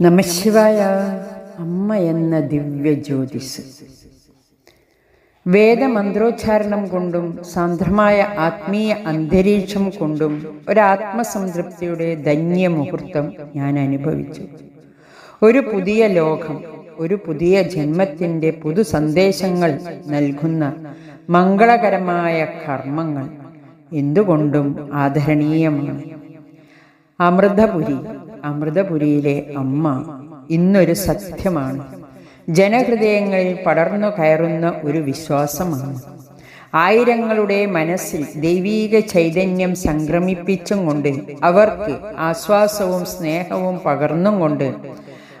നമശിവായ അമ്മ എന്ന ദിവ്യ ജ്യോതിസ് വേദമന്ത്രോച്ചാരണം കൊണ്ടും സാന്ദ്രമായ ആത്മീയ അന്തരീക്ഷം കൊണ്ടും ഒരാത്മസംതൃപ്തിയുടെ ധന്യ മുഹൂർത്തം ഞാൻ അനുഭവിച്ചു. ഒരു പുതിയ ലോകം ഒരു പുതിയ ജന്മത്തിന്റെ പുതു സന്ദേശങ്ങൾ നൽകുന്ന മംഗളകരമായ കർമ്മങ്ങൾ എന്തുകൊണ്ടും ആദരണീയമാണ്. അമൃതപുരി അമൃതപുരിയിലെ അമ്മ ഇന്നൊരു സത്യമാണ്. ജനഹൃദയങ്ങളിൽ പടർന്നു കയറുന്ന ഒരു വിശ്വാസമാണ്. ആയിരങ്ങളുടെ മനസ്സിൽ ദൈവീക ചൈതന്യം സംക്രമിപ്പിച്ചും കൊണ്ട് അവർക്ക് ആശ്വാസവും സ്നേഹവും പകർന്നും കൊണ്ട്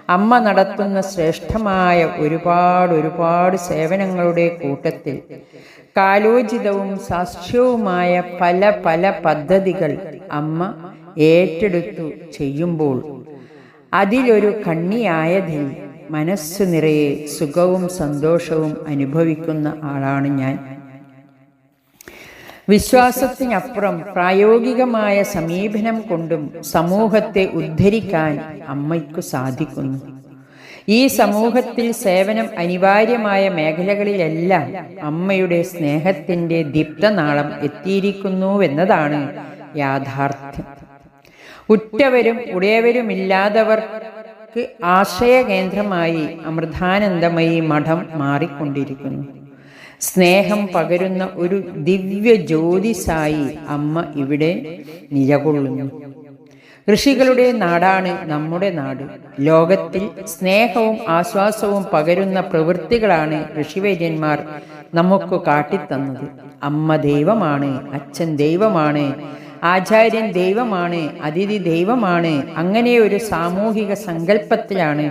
അമ്മ നടത്തുന്ന ശ്രേഷ്ഠമായ ഒരുപാട് ഒരുപാട് സേവനങ്ങളുടെ കൂട്ടത്തിൽ കാലോചിതവും സാക്ഷ്യവുമായ പല പല പദ്ധതികൾ അമ്മ ഏറ്റെടുത്തു ചെയ്യുമ്പോൾ അതിലൊരു കണ്ണിയായതിൽ മനസ്സു നിറയെ സുഖവും സന്തോഷവും അനുഭവിക്കുന്ന ആളാണ് ഞാൻ. വിശ്വാസത്തിനപ്പുറം പ്രായോഗികമായ സമീപനം കൊണ്ടും സമൂഹത്തെ ഉദ്ധരിക്കാൻ അമ്മയ്ക്കു സാധിക്കുന്നു. ഈ സമൂഹത്തിൽ സേവനം അനിവാര്യമായ മേഖലകളിലെല്ലാം അമ്മയുടെ സ്നേഹത്തിന്റെ ദീപ്തനാളം എത്തിയിരിക്കുന്നുവെന്നതാണ് യാഥാർത്ഥ്യം. ഉറ്റവരും ഉടയവരുമില്ലാത്തവർക്ക് ആശയകേന്ദ്രമായി അമൃതാനന്ദമയി മഠം മാറിക്കൊണ്ടിരിക്കുന്നു. സ്നേഹം പകരുന്ന ഒരു ദിവ്യ ജ്യോതിസായി അമ്മ ഇവിടെ നിലകൊള്ളുന്നു. ഋഷികളുടെ നാടാണ് നമ്മുടെ നാട്. ലോകത്തിൽ സ്നേഹവും ആശ്വാസവും പകരുന്ന പ്രവൃത്തികളാണ് ഋഷിവൈദ്യന്മാർ നമുക്ക് കാട്ടിത്തന്നത്. അമ്മ ദൈവമാണ് അച്ഛൻ ദൈവമാണ് ആചാര്യൻ ദൈവമാണ് അതിഥി ദൈവമാണ് അങ്ങനെ ഒരു സാമൂഹിക സങ്കല്പത്തിലാണ്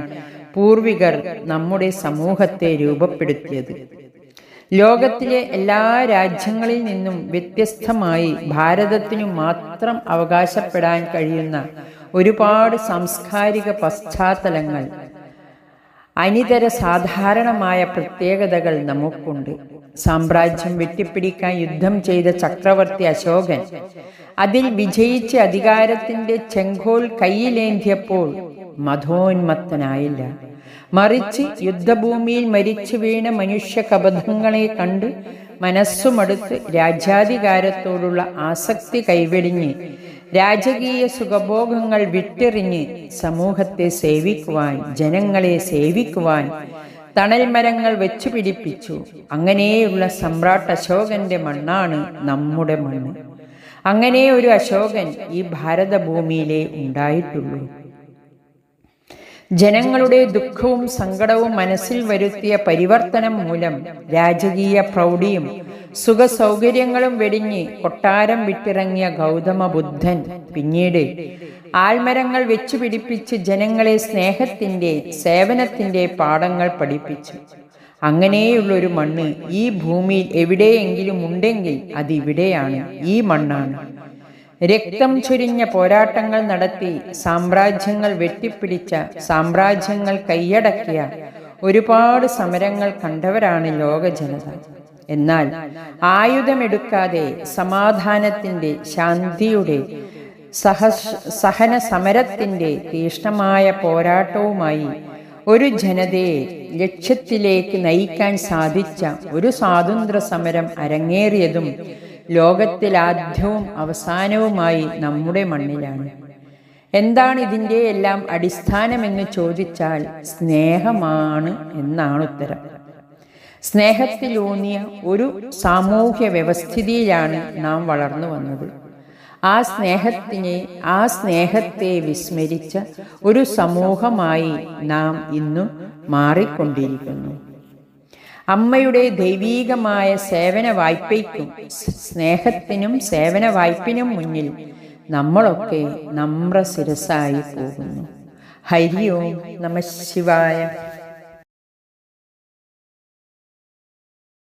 പൂർവികർ നമ്മുടെ സമൂഹത്തെ രൂപപ്പെടുത്തിയത്. ലോകത്തിലെ എല്ലാ രാജ്യങ്ങളിൽ നിന്നും വ്യത്യസ്തമായി ഭാരതത്തിനു മാത്രം അവകാശപ്പെടാൻ കഴിയുന്ന ഒരുപാട് സാംസ്കാരിക പശ്ചാത്തലങ്ങൾ അനിതര സാധാരണമായ പ്രത്യേകതകൾ നമുക്കുണ്ട്. സാമ്രാജ്യം വെട്ടിപ്പിടിക്കാൻ യുദ്ധം ചെയ്ത ചക്രവർത്തി അശോകൻ അതിൽ വിജയിച്ച് അധികാരത്തിന്റെ ചെങ്കോൽ കയ്യിലേന്തിയപ്പോൾ മധോന്മത്തനായില്ല. മറിച്ച് യുദ്ധഭൂമിയിൽ മരിച്ചു വീണ മനുഷ്യ കബന്ധങ്ങളെ കണ്ട് മനസ്സുമടുത്ത് രാജ്യാധികാരത്തോടുള്ള ആസക്തി കൈവെടിഞ്ഞ് രാജകീയ സുഖഭോഗങ്ങൾ വിട്ടെറിഞ്ഞ് സമൂഹത്തെ സേവിക്കുവാൻ ജനങ്ങളെ സേവിക്കുവാൻ തണൽ മരങ്ങൾ വെച്ചു പിടിപ്പിച്ചു. അങ്ങനെയുള്ള സമ്രാട്ട് അശോകന്റെ മണ്ണാണ് നമ്മുടെ മണ്ണ്. അങ്ങനെ ഒരു അശോകൻ ഈ ഭാരതഭൂമിയിലെ ഉണ്ടായിട്ടുള്ളൂ. ജനങ്ങളുടെ ദുഃഖവും സങ്കടവും മനസ്സിൽ വരുത്തിയ പരിവർത്തനം മൂലം രാജകീയ പ്രൗഢിയും സുഖസൗകര്യങ്ങളും വെടിഞ്ഞ് കൊട്ടാരം വിട്ടിറങ്ങിയ ഗൗതമ ബുദ്ധൻ പിന്നീട് ആൽമരങ്ങൾ വെച്ചു പിടിപ്പിച്ച് ജനങ്ങളെ സ്നേഹത്തിന്റെ സേവനത്തിന്റെ പാഠങ്ങൾ പഠിപ്പിച്ചു. അങ്ങനെയുള്ളൊരു മണ്ണ് ഈ ഭൂമിയിൽ എവിടെയെങ്കിലും ഉണ്ടെങ്കിൽ അതിവിടെയാണ് ഈ മണ്ണാണ്. രക്തം ചൊരിഞ്ഞ പോരാട്ടങ്ങൾ നടത്തി സാമ്രാജ്യങ്ങൾ വെട്ടിപ്പിടിച്ച സാമ്രാജ്യങ്ങൾ കൈയടക്കിയ ഒരുപാട് സമരങ്ങൾ കണ്ടവരാണ് ലോക ജനത എന്നാൽ ആയുധമെടുക്കാതെ സമാധാനത്തിന്റെ ശാന്തിയുടെ സഹ സഹന സമരത്തിന്റെ തീഷ്ണമായ പോരാട്ടവുമായി ഒരു ജനതയെ ലക്ഷ്യത്തിലേക്ക് നയിക്കാൻ സാധിച്ച ഒരു സ്വാതന്ത്ര്യ സമരം അരങ്ങേറിയതും ലോകത്തിൽ ആദ്യവും അവസാനവുമായി നമ്മുടെ മണ്ണിലാണ്. എന്താണ് ഇതിന്റെ എല്ലാം അടിസ്ഥാനമെന്ന് ചോദിച്ചാൽ സ്നേഹമാണ് എന്നാണ് ഉത്തരം. സ്നേഹത്തിലൂന്നിയ ഒരു സാമൂഹ്യ വ്യവസ്ഥിതിയിലാണ് നാം വളർന്നു വന്നത്. ആ സ്നേഹത്തിനെ ആ സ്നേഹത്തെ വിസ്മരിച്ച ഒരു സമൂഹമായി നാം ഇന്നും മാറിക്കൊണ്ടിരിക്കുന്നു. അമ്മയുടെ ദൈവീകമായ സേവന വായ്പയ്ക്കും സ്നേഹത്തിനും സേവന വായ്പിനും മുന്നിൽ നമ്മളൊക്കെ നമ്ര ശിരസായി പോകുന്നു. ഹരി ഓം നമ ശിവായ.